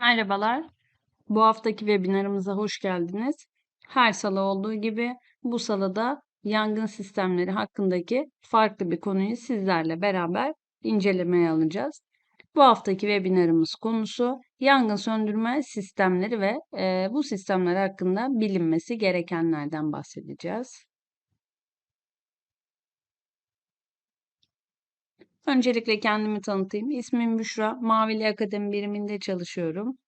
Merhabalar. Bu haftaki webinarımıza hoş geldiniz. Her salı olduğu gibi bu salıda yangın sistemleri hakkındaki farklı bir konuyu sizlerle beraber incelemeye alacağız. Bu haftaki webinarımız konusu yangın söndürme sistemleri ve e, bu sistemler hakkında bilinmesi gerekenlerden bahsedeceğiz. Öncelikle kendimi tanıtayım. İsmim Büşra. Mavili Akademi biriminde çalışıyorum.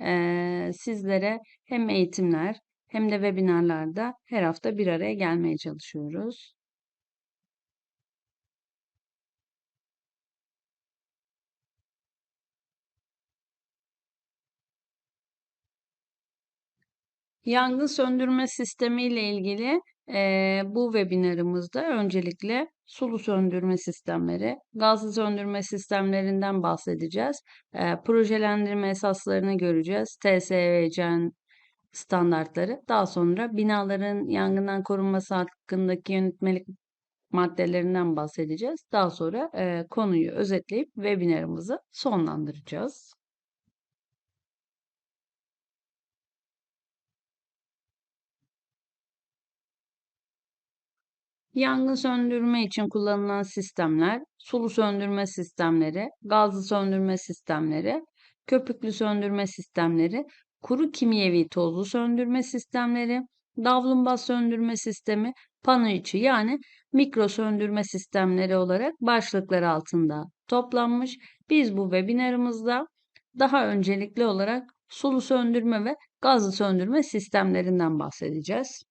Ee, sizlere hem eğitimler hem de webinarlarda her hafta bir araya gelmeye çalışıyoruz. Yangın söndürme sistemi ile ilgili e, bu webinarımızda öncelikle sulu söndürme sistemleri, gazlı söndürme sistemlerinden bahsedeceğiz. E, projelendirme esaslarını göreceğiz. TSVC'n standartları. Daha sonra binaların yangından korunması hakkındaki yönetmelik maddelerinden bahsedeceğiz. Daha sonra e, konuyu özetleyip webinarımızı sonlandıracağız. Yangın söndürme için kullanılan sistemler, sulu söndürme sistemleri, gazlı söndürme sistemleri, köpüklü söndürme sistemleri, kuru kimyevi tozlu söndürme sistemleri, davlumbaz söndürme sistemi, pano içi yani mikro söndürme sistemleri olarak başlıklar altında toplanmış. Biz bu webinarımızda daha öncelikli olarak sulu söndürme ve gazlı söndürme sistemlerinden bahsedeceğiz.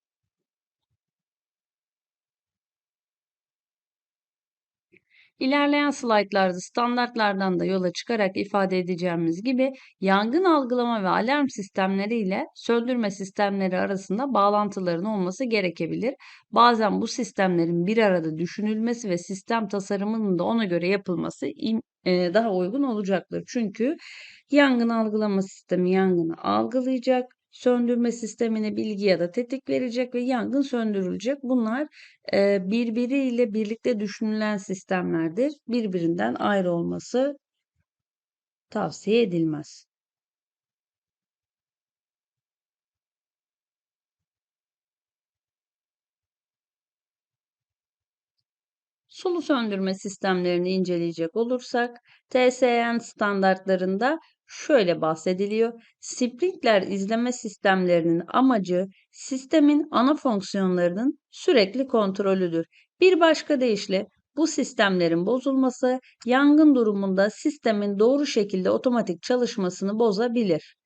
İlerleyen slaytlarda standartlardan da yola çıkarak ifade edeceğimiz gibi yangın algılama ve alarm sistemleri ile söndürme sistemleri arasında bağlantıların olması gerekebilir. Bazen bu sistemlerin bir arada düşünülmesi ve sistem tasarımının da ona göre yapılması e, daha uygun olacaktır. Çünkü yangın algılama sistemi yangını algılayacak, söndürme sistemine bilgi ya da tetik verecek ve yangın söndürülecek. Bunlar e, birbiriyle birlikte düşünülen sistemlerdir. Birbirinden ayrı olması tavsiye edilmez. Sulu söndürme sistemlerini inceleyecek olursak TSN standartlarında şöyle bahsediliyor. Sprinkler izleme sistemlerinin amacı sistemin ana fonksiyonlarının sürekli kontrolüdür. Bir başka deyişle bu sistemlerin bozulması yangın durumunda sistemin doğru şekilde otomatik çalışmasını bozabilir.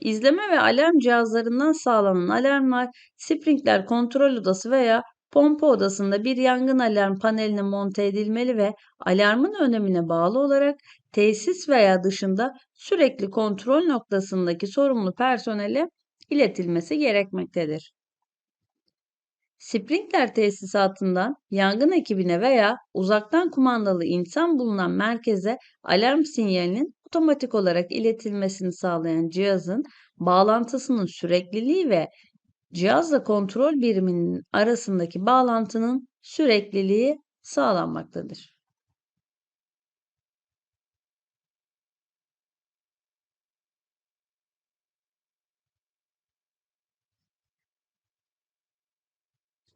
İzleme ve alarm cihazlarından sağlanan alarmlar, sprinkler kontrol odası veya Pompa odasında bir yangın alarm paneline monte edilmeli ve alarmın önemine bağlı olarak tesis veya dışında sürekli kontrol noktasındaki sorumlu personele iletilmesi gerekmektedir. Sprinkler tesisatından yangın ekibine veya uzaktan kumandalı insan bulunan merkeze alarm sinyalinin otomatik olarak iletilmesini sağlayan cihazın bağlantısının sürekliliği ve cihazla kontrol biriminin arasındaki bağlantının sürekliliği sağlanmaktadır.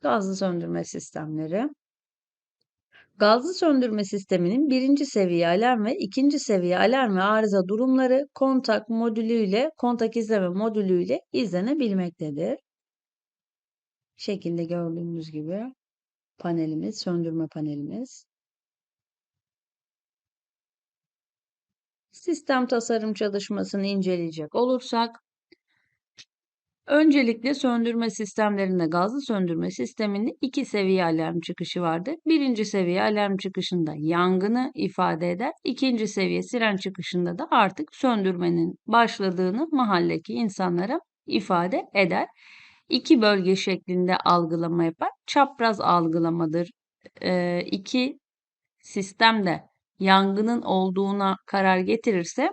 Gazlı söndürme sistemleri. Gazlı söndürme sisteminin birinci seviye alarm ve ikinci seviye alarm ve arıza durumları kontak modülü ile kontak izleme modülü ile izlenebilmektedir şekilde gördüğümüz gibi panelimiz, söndürme panelimiz. Sistem tasarım çalışmasını inceleyecek olursak, öncelikle söndürme sistemlerinde gazlı söndürme sisteminde iki seviye alarm çıkışı vardır. Birinci seviye alarm çıkışında yangını ifade eder. İkinci seviye siren çıkışında da artık söndürmenin başladığını mahalledeki insanlara ifade eder iki bölge şeklinde algılama yapar. Çapraz algılamadır. E, iki sistemde yangının olduğuna karar getirirse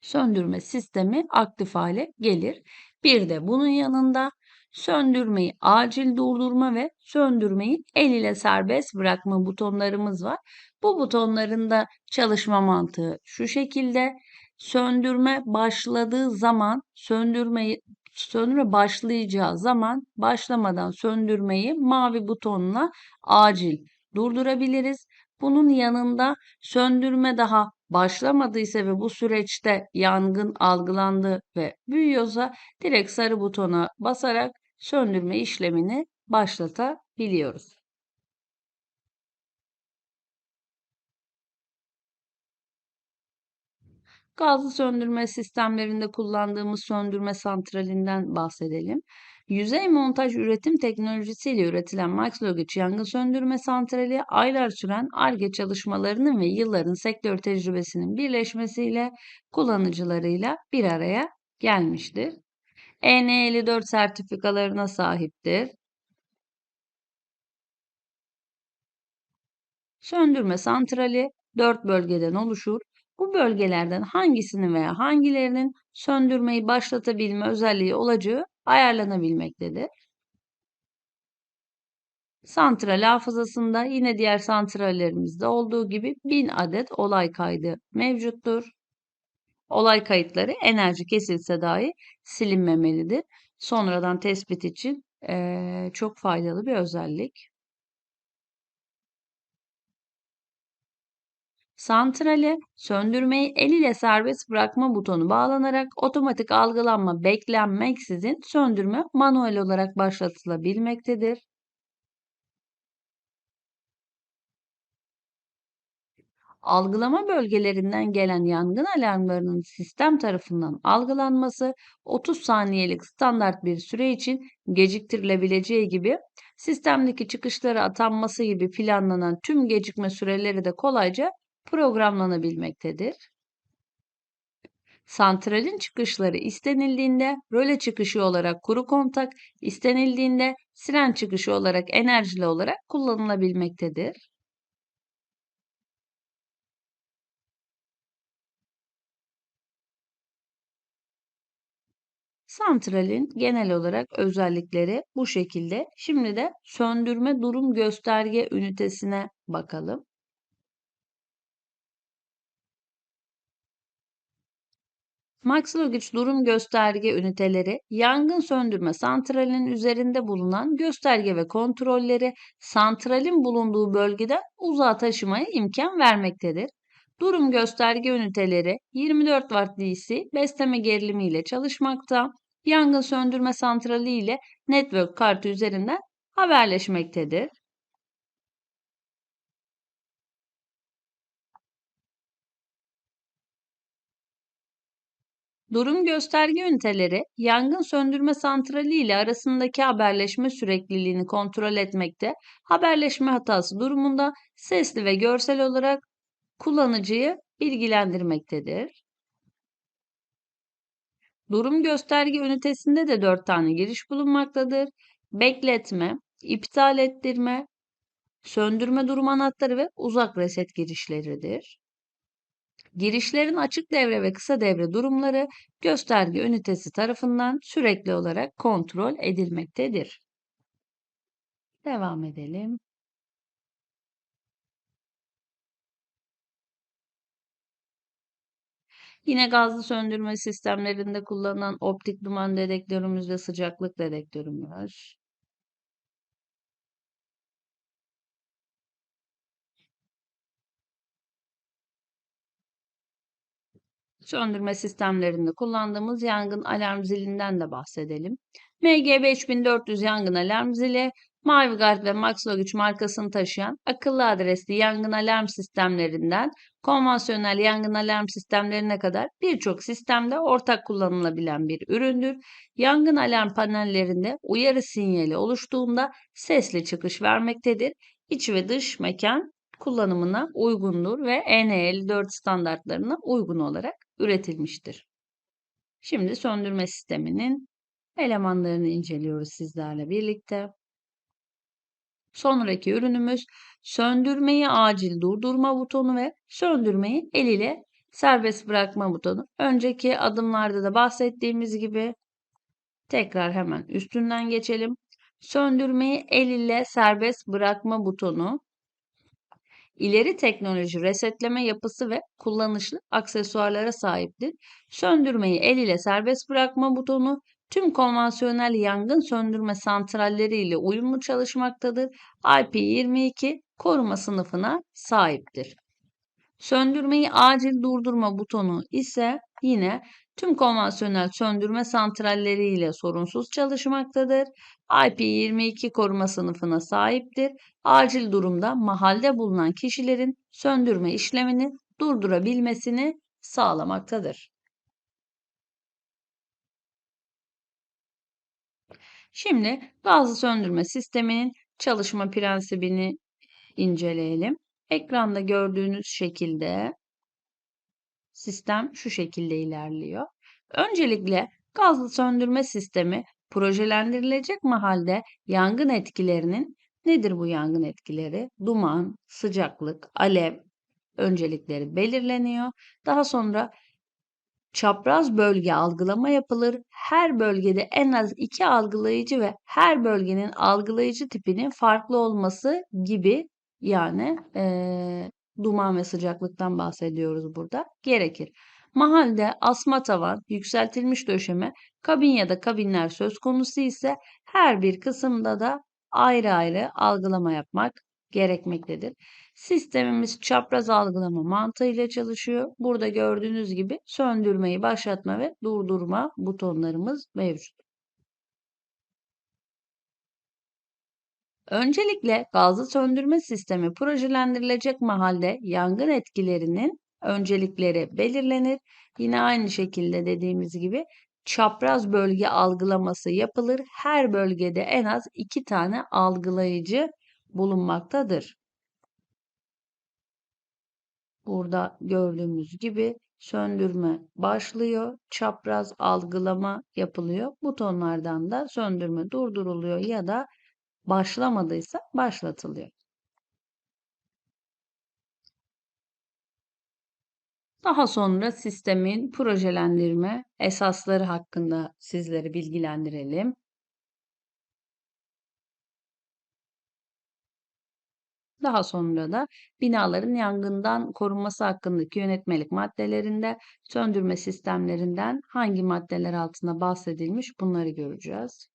söndürme sistemi aktif hale gelir. Bir de bunun yanında söndürmeyi acil durdurma ve söndürmeyi el ile serbest bırakma butonlarımız var. Bu butonların da çalışma mantığı şu şekilde. Söndürme başladığı zaman söndürmeyi söndürme başlayacağı zaman başlamadan söndürmeyi mavi butonla acil durdurabiliriz. Bunun yanında söndürme daha başlamadıysa ve bu süreçte yangın algılandı ve büyüyorsa direkt sarı butona basarak söndürme işlemini başlatabiliyoruz. Gazlı söndürme sistemlerinde kullandığımız söndürme santralinden bahsedelim. Yüzey montaj üretim teknolojisiyle üretilen Max Logich yangın söndürme santrali aylar süren ARGE çalışmalarının ve yılların sektör tecrübesinin birleşmesiyle kullanıcılarıyla bir araya gelmiştir. EN54 sertifikalarına sahiptir. Söndürme santrali 4 bölgeden oluşur. Bu bölgelerden hangisinin veya hangilerinin söndürmeyi başlatabilme özelliği olacağı ayarlanabilmektedir. Santral hafızasında yine diğer santrallerimizde olduğu gibi 1000 adet olay kaydı mevcuttur. Olay kayıtları enerji kesilse dahi silinmemelidir. Sonradan tespit için ee, çok faydalı bir özellik. Santrale söndürmeyi el ile serbest bırakma butonu bağlanarak otomatik algılanma beklenmeksizin söndürme manuel olarak başlatılabilmektedir. algılama bölgelerinden gelen yangın alarmlarının sistem tarafından algılanması 30 saniyelik standart bir süre için geciktirilebileceği gibi sistemdeki çıkışları atanması gibi planlanan tüm gecikme süreleri de kolayca programlanabilmektedir. Santralin çıkışları istenildiğinde röle çıkışı olarak kuru kontak, istenildiğinde siren çıkışı olarak enerjili olarak kullanılabilmektedir. Santralin genel olarak özellikleri bu şekilde. Şimdi de söndürme durum gösterge ünitesine bakalım. Max Logich durum gösterge üniteleri, yangın söndürme santralinin üzerinde bulunan gösterge ve kontrolleri santralin bulunduğu bölgeden uzağa taşımaya imkan vermektedir. Durum gösterge üniteleri 24 Watt DC besleme gerilimi ile çalışmakta. Yangın söndürme santrali ile network kartı üzerinden haberleşmektedir. Durum gösterge üniteleri yangın söndürme santrali ile arasındaki haberleşme sürekliliğini kontrol etmekte, haberleşme hatası durumunda sesli ve görsel olarak kullanıcıyı bilgilendirmektedir. Durum gösterge ünitesinde de 4 tane giriş bulunmaktadır. Bekletme, iptal ettirme, söndürme durum anahtarı ve uzak reset girişleridir. Girişlerin açık devre ve kısa devre durumları gösterge ünitesi tarafından sürekli olarak kontrol edilmektedir. Devam edelim. Yine gazlı söndürme sistemlerinde kullanılan optik duman dedektörümüz ve sıcaklık dedektörümüz. Söndürme sistemlerinde kullandığımız yangın alarm zilinden de bahsedelim. MG 5400 yangın alarm zili MaviGuard ve Maxlogich markasını taşıyan akıllı adresli yangın alarm sistemlerinden konvansiyonel yangın alarm sistemlerine kadar birçok sistemde ortak kullanılabilen bir üründür. Yangın alarm panellerinde uyarı sinyali oluştuğunda sesli çıkış vermektedir. İç ve dış mekan kullanımına uygundur ve EN54 standartlarına uygun olarak üretilmiştir. Şimdi söndürme sisteminin elemanlarını inceliyoruz sizlerle birlikte. Sonraki ürünümüz söndürmeyi acil durdurma butonu ve söndürmeyi el ile serbest bırakma butonu. Önceki adımlarda da bahsettiğimiz gibi Tekrar hemen üstünden geçelim. Söndürmeyi el ile serbest bırakma butonu, ileri teknoloji resetleme yapısı ve kullanışlı aksesuarlara sahiptir. Söndürmeyi el ile serbest bırakma butonu tüm konvansiyonel yangın söndürme santralleri ile uyumlu çalışmaktadır. IP22 koruma sınıfına sahiptir. Söndürmeyi acil durdurma butonu ise yine tüm konvansiyonel söndürme santralleri ile sorunsuz çalışmaktadır. IP22 koruma sınıfına sahiptir. Acil durumda mahalde bulunan kişilerin söndürme işlemini durdurabilmesini sağlamaktadır. Şimdi gazlı söndürme sisteminin çalışma prensibini inceleyelim. Ekranda gördüğünüz şekilde sistem şu şekilde ilerliyor. Öncelikle gazlı söndürme sistemi projelendirilecek mahalde yangın etkilerinin nedir bu yangın etkileri? Duman, sıcaklık, alev öncelikleri belirleniyor. Daha sonra çapraz bölge algılama yapılır. Her bölgede en az iki algılayıcı ve her bölgenin algılayıcı tipinin farklı olması gibi yani e, duman ve sıcaklıktan bahsediyoruz burada gerekir. Mahalde asma tavan, yükseltilmiş döşeme, kabin ya da kabinler söz konusu ise her bir kısımda da ayrı ayrı algılama yapmak gerekmektedir. Sistemimiz çapraz algılama mantığıyla çalışıyor. Burada gördüğünüz gibi söndürmeyi başlatma ve durdurma butonlarımız mevcut. Öncelikle gazlı söndürme sistemi projelendirilecek mahalde yangın etkilerinin öncelikleri belirlenir. Yine aynı şekilde dediğimiz gibi çapraz bölge algılaması yapılır. Her bölgede en az iki tane algılayıcı bulunmaktadır. Burada gördüğümüz gibi söndürme başlıyor. Çapraz algılama yapılıyor. Butonlardan da söndürme durduruluyor ya da başlamadıysa başlatılıyor. Daha sonra sistemin projelendirme esasları hakkında sizleri bilgilendirelim. Daha sonra da binaların yangından korunması hakkındaki yönetmelik maddelerinde söndürme sistemlerinden hangi maddeler altında bahsedilmiş bunları göreceğiz.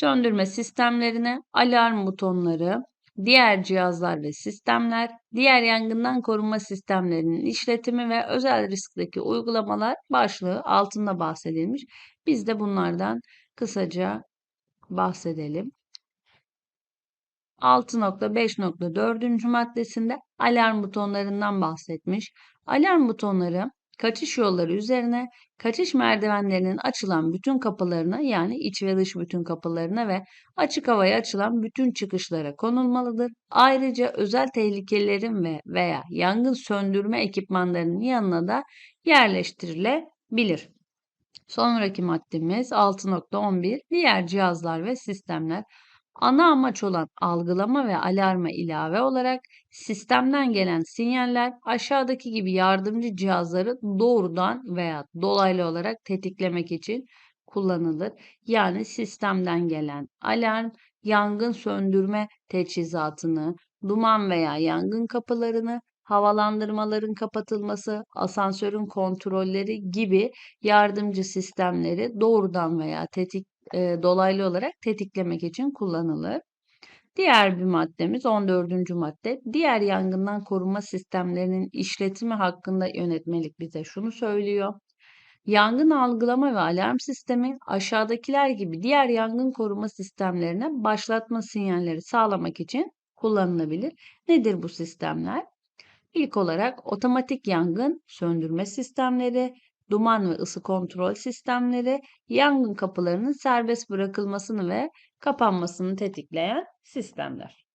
Söndürme sistemlerine alarm butonları, diğer cihazlar ve sistemler, diğer yangından korunma sistemlerinin işletimi ve özel riskteki uygulamalar başlığı altında bahsedilmiş. Biz de bunlardan kısaca bahsedelim. 6.5.4. maddesinde alarm butonlarından bahsetmiş. Alarm butonları kaçış yolları üzerine kaçış merdivenlerinin açılan bütün kapılarına yani iç ve dış bütün kapılarına ve açık havaya açılan bütün çıkışlara konulmalıdır. Ayrıca özel tehlikelerin ve veya yangın söndürme ekipmanlarının yanına da yerleştirilebilir. Sonraki maddemiz 6.11 diğer cihazlar ve sistemler ana amaç olan algılama ve alarma ilave olarak sistemden gelen sinyaller aşağıdaki gibi yardımcı cihazları doğrudan veya dolaylı olarak tetiklemek için kullanılır. Yani sistemden gelen alarm yangın söndürme teçhizatını, duman veya yangın kapılarını, havalandırmaların kapatılması, asansörün kontrolleri gibi yardımcı sistemleri doğrudan veya tetik e, dolaylı olarak tetiklemek için kullanılır. Diğer bir maddemiz 14. madde. Diğer yangından koruma sistemlerinin işletimi hakkında yönetmelik bize şunu söylüyor. Yangın algılama ve alarm sistemi aşağıdakiler gibi diğer yangın koruma sistemlerine başlatma sinyalleri sağlamak için kullanılabilir. Nedir bu sistemler? İlk olarak otomatik yangın söndürme sistemleri, duman ve ısı kontrol sistemleri, yangın kapılarının serbest bırakılmasını ve kapanmasını tetikleyen sistemler.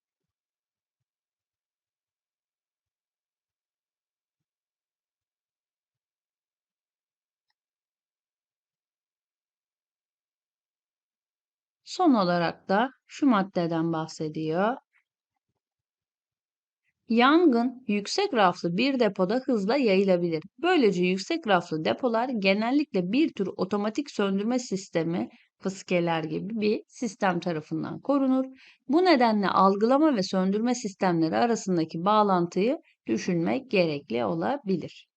Son olarak da şu maddeden bahsediyor. Yangın yüksek raflı bir depoda hızla yayılabilir. Böylece yüksek raflı depolar genellikle bir tür otomatik söndürme sistemi, fıskeler gibi bir sistem tarafından korunur. Bu nedenle algılama ve söndürme sistemleri arasındaki bağlantıyı düşünmek gerekli olabilir.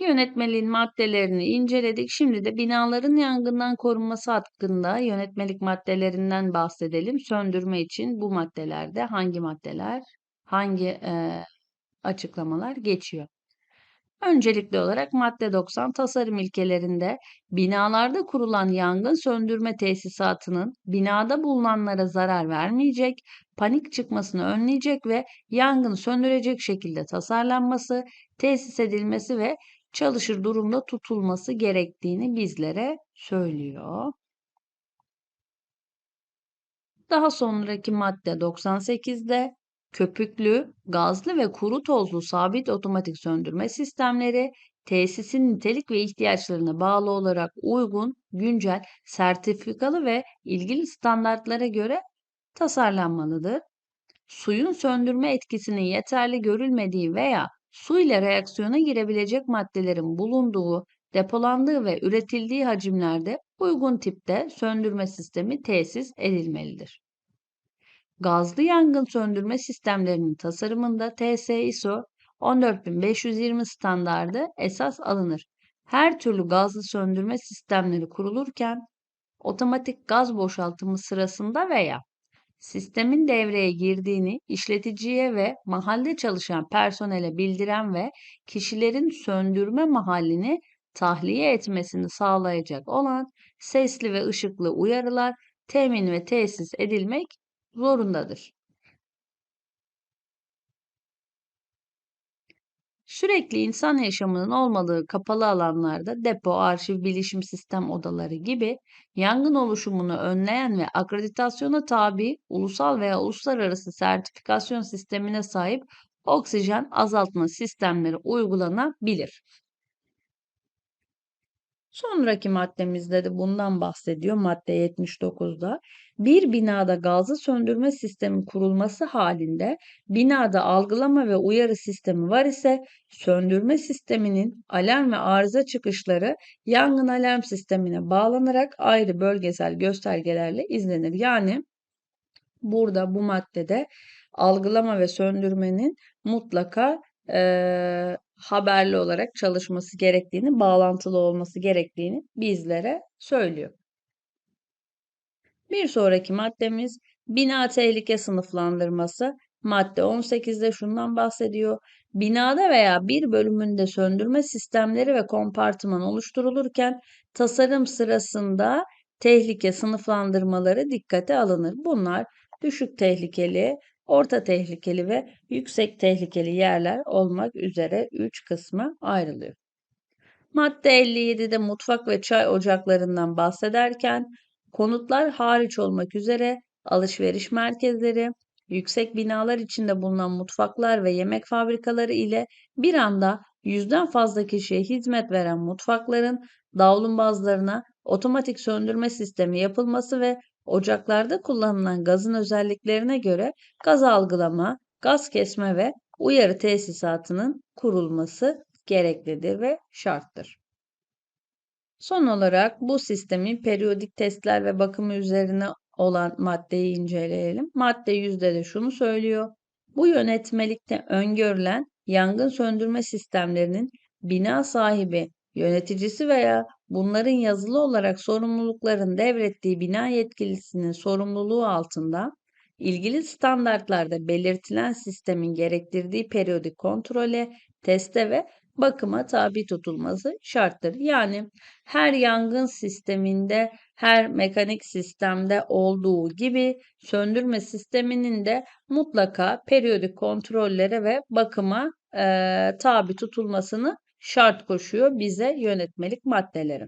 Yönetmeliğin maddelerini inceledik. Şimdi de binaların yangından korunması hakkında yönetmelik maddelerinden bahsedelim. Söndürme için bu maddelerde hangi maddeler, hangi e, açıklamalar geçiyor? Öncelikli olarak madde 90 tasarım ilkelerinde binalarda kurulan yangın söndürme tesisatının binada bulunanlara zarar vermeyecek, panik çıkmasını önleyecek ve yangını söndürecek şekilde tasarlanması, tesis edilmesi ve çalışır durumda tutulması gerektiğini bizlere söylüyor. Daha sonraki madde 98'de köpüklü, gazlı ve kuru tozlu sabit otomatik söndürme sistemleri tesisin nitelik ve ihtiyaçlarına bağlı olarak uygun, güncel, sertifikalı ve ilgili standartlara göre tasarlanmalıdır. Suyun söndürme etkisinin yeterli görülmediği veya su ile reaksiyona girebilecek maddelerin bulunduğu, depolandığı ve üretildiği hacimlerde uygun tipte söndürme sistemi tesis edilmelidir. Gazlı yangın söndürme sistemlerinin tasarımında TS-ISO 14520 standardı esas alınır. Her türlü gazlı söndürme sistemleri kurulurken otomatik gaz boşaltımı sırasında veya sistemin devreye girdiğini işleticiye ve mahalle çalışan personele bildiren ve kişilerin söndürme mahallini tahliye etmesini sağlayacak olan sesli ve ışıklı uyarılar temin ve tesis edilmek zorundadır. Sürekli insan yaşamının olmadığı kapalı alanlarda depo, arşiv, bilişim sistem odaları gibi yangın oluşumunu önleyen ve akreditasyona tabi ulusal veya uluslararası sertifikasyon sistemine sahip oksijen azaltma sistemleri uygulanabilir. Sonraki maddemizde de bundan bahsediyor madde 79'da. Bir binada gazlı söndürme sistemi kurulması halinde binada algılama ve uyarı sistemi var ise söndürme sisteminin alarm ve arıza çıkışları yangın alarm sistemine bağlanarak ayrı bölgesel göstergelerle izlenir. Yani burada bu maddede algılama ve söndürmenin mutlaka e, haberli olarak çalışması gerektiğini, bağlantılı olması gerektiğini bizlere söylüyor. Bir sonraki maddemiz bina tehlike sınıflandırması. Madde 18'de şundan bahsediyor. Binada veya bir bölümünde söndürme sistemleri ve kompartıman oluşturulurken tasarım sırasında tehlike sınıflandırmaları dikkate alınır. Bunlar düşük tehlikeli, orta tehlikeli ve yüksek tehlikeli yerler olmak üzere 3 kısma ayrılıyor. Madde 57'de mutfak ve çay ocaklarından bahsederken konutlar hariç olmak üzere alışveriş merkezleri, yüksek binalar içinde bulunan mutfaklar ve yemek fabrikaları ile bir anda yüzden fazla kişiye hizmet veren mutfakların davlumbazlarına otomatik söndürme sistemi yapılması ve ocaklarda kullanılan gazın özelliklerine göre gaz algılama, gaz kesme ve uyarı tesisatının kurulması gereklidir ve şarttır. Son olarak bu sistemin periyodik testler ve bakımı üzerine olan maddeyi inceleyelim. Madde yüzde de şunu söylüyor. Bu yönetmelikte öngörülen yangın söndürme sistemlerinin bina sahibi, yöneticisi veya bunların yazılı olarak sorumlulukların devrettiği bina yetkilisinin sorumluluğu altında ilgili standartlarda belirtilen sistemin gerektirdiği periyodik kontrole, teste ve bakıma tabi tutulması şarttır. Yani her yangın sisteminde, her mekanik sistemde olduğu gibi söndürme sisteminin de mutlaka periyodik kontrollere ve bakıma e, tabi tutulmasını şart koşuyor bize yönetmelik maddeleri.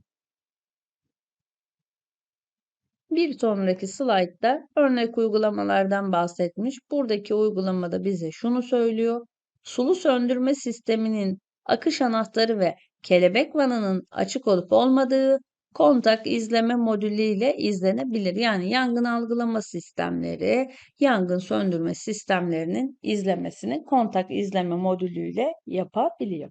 Bir sonraki slaytta örnek uygulamalardan bahsetmiş. Buradaki uygulamada bize şunu söylüyor. Sulu söndürme sisteminin akış anahtarı ve kelebek vanının açık olup olmadığı, kontak izleme modülü ile izlenebilir. Yani yangın algılama sistemleri, yangın söndürme sistemlerinin izlemesini kontak izleme modülü ile yapabiliyor.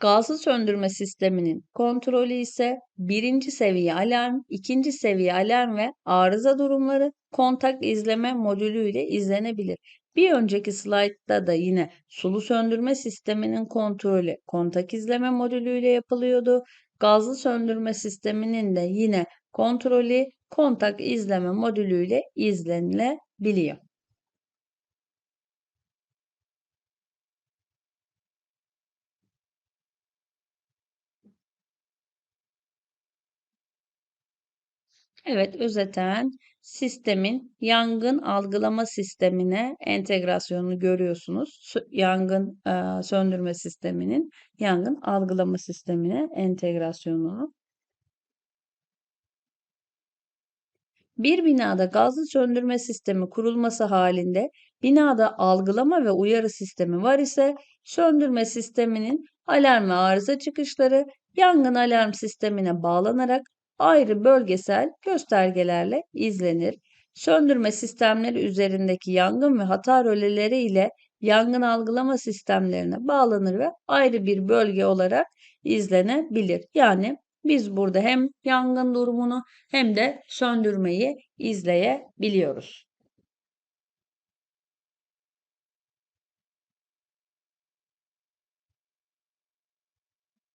Gazlı söndürme sisteminin kontrolü ise birinci seviye alarm, ikinci seviye alarm ve arıza durumları kontak izleme modülü ile izlenebilir. Bir önceki slaytta da yine sulu söndürme sisteminin kontrolü kontak izleme modülü ile yapılıyordu. Gazlı söndürme sisteminin de yine kontrolü kontak izleme modülü ile izlenilebiliyor. Evet, özeten sistemin yangın algılama sistemine entegrasyonunu görüyorsunuz. Yangın e, söndürme sisteminin yangın algılama sistemine entegrasyonu. Bir binada gazlı söndürme sistemi kurulması halinde binada algılama ve uyarı sistemi var ise söndürme sisteminin alarm ve arıza çıkışları yangın alarm sistemine bağlanarak ayrı bölgesel göstergelerle izlenir. Söndürme sistemleri üzerindeki yangın ve hata röleleri ile yangın algılama sistemlerine bağlanır ve ayrı bir bölge olarak izlenebilir. Yani biz burada hem yangın durumunu hem de söndürmeyi izleyebiliyoruz.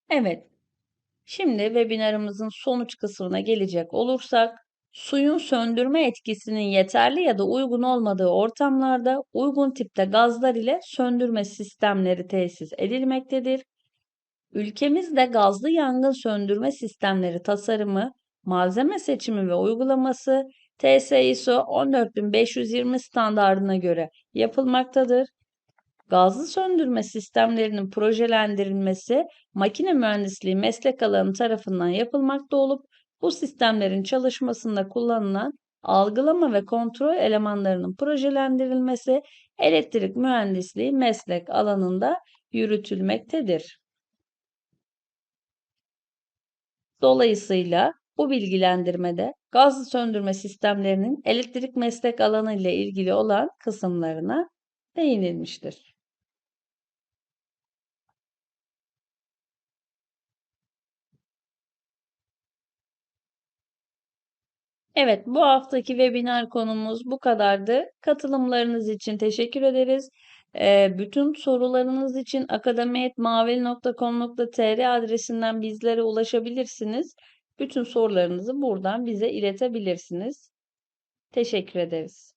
Evet, Şimdi webinarımızın sonuç kısmına gelecek olursak, suyun söndürme etkisinin yeterli ya da uygun olmadığı ortamlarda uygun tipte gazlar ile söndürme sistemleri tesis edilmektedir. Ülkemizde gazlı yangın söndürme sistemleri tasarımı, malzeme seçimi ve uygulaması TS ISO 14520 standardına göre yapılmaktadır. Gazlı söndürme sistemlerinin projelendirilmesi makine mühendisliği meslek alanı tarafından yapılmakta olup bu sistemlerin çalışmasında kullanılan algılama ve kontrol elemanlarının projelendirilmesi elektrik mühendisliği meslek alanında yürütülmektedir. Dolayısıyla bu bilgilendirmede gazlı söndürme sistemlerinin elektrik meslek alanı ile ilgili olan kısımlarına değinilmiştir. Evet, bu haftaki webinar konumuz bu kadardı. Katılımlarınız için teşekkür ederiz. Bütün sorularınız için akademiyetmavil.com.tr adresinden bizlere ulaşabilirsiniz. Bütün sorularınızı buradan bize iletebilirsiniz. Teşekkür ederiz.